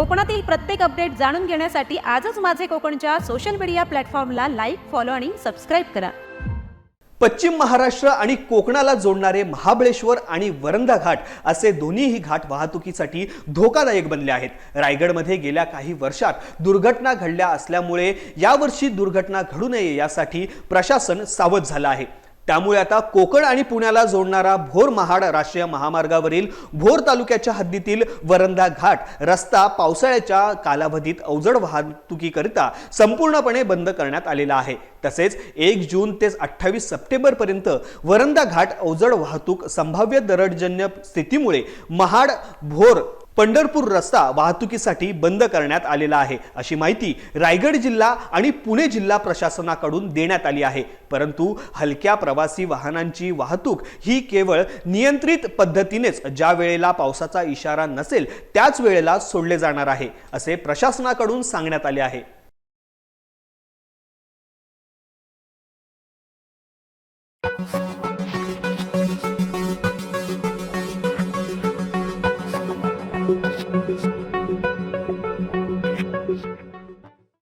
कोकणातील प्रत्येक अपडेट जाणून घेण्यासाठी आजच माझे कोकणच्या सोशल मीडिया प्लॅटफॉर्मला लाईक फॉलो आणि सबस्क्राईब करा. पश्चिम महाराष्ट्र आणि कोकणाला जोडणारे महाबळेश्वर आणि वरंदा घाट असे दोन्हीही घाट वाहतुकीसाठी धोकादायक बनले आहेत. रायगडमध्ये गेल्या काही वर्षात दुर्घटना घडल्या असल्यामुळे यावर्षी दुर्घटना घडू नये यासाठी प्रशासन सावध झालं आहे. त्यामुळे आता कोकण आणि पुण्याला जोडणारा भोर महाड राष्ट्रीय महामार्गावरील भोर तालुक्याच्या हद्दीतील वरंदा घाट रस्ता पावसाळ्याच्या कालावधीत अवजड वाहतुकीकरिता संपूर्णपणे बंद करण्यात आलेला आहे. तसेच एक जून ते अठ्ठावीस सप्टेंबर पर्यंत वरंदा घाट अवजड वाहतूक संभाव्य दरडजन्य स्थितीमुळे महाड भोर पंढरपूर रस्ता वाहतुकीसाठी बंद करण्यात आलेला आहे. अशी माहिती रायगड जिल्हा आणि पुणे जिल्हा प्रशासनाकडून देण्यात आली आहे. परंतु हलक्या प्रवासी वाहनांची वाहतूक ही केवळ नियंत्रित पद्धतीनेच ज्या वेळेला पावसाचा इशारा नसेल त्याच वेळेला सोडले जाणार आहे असे प्रशासनाकडून सांगण्यात आले आहे.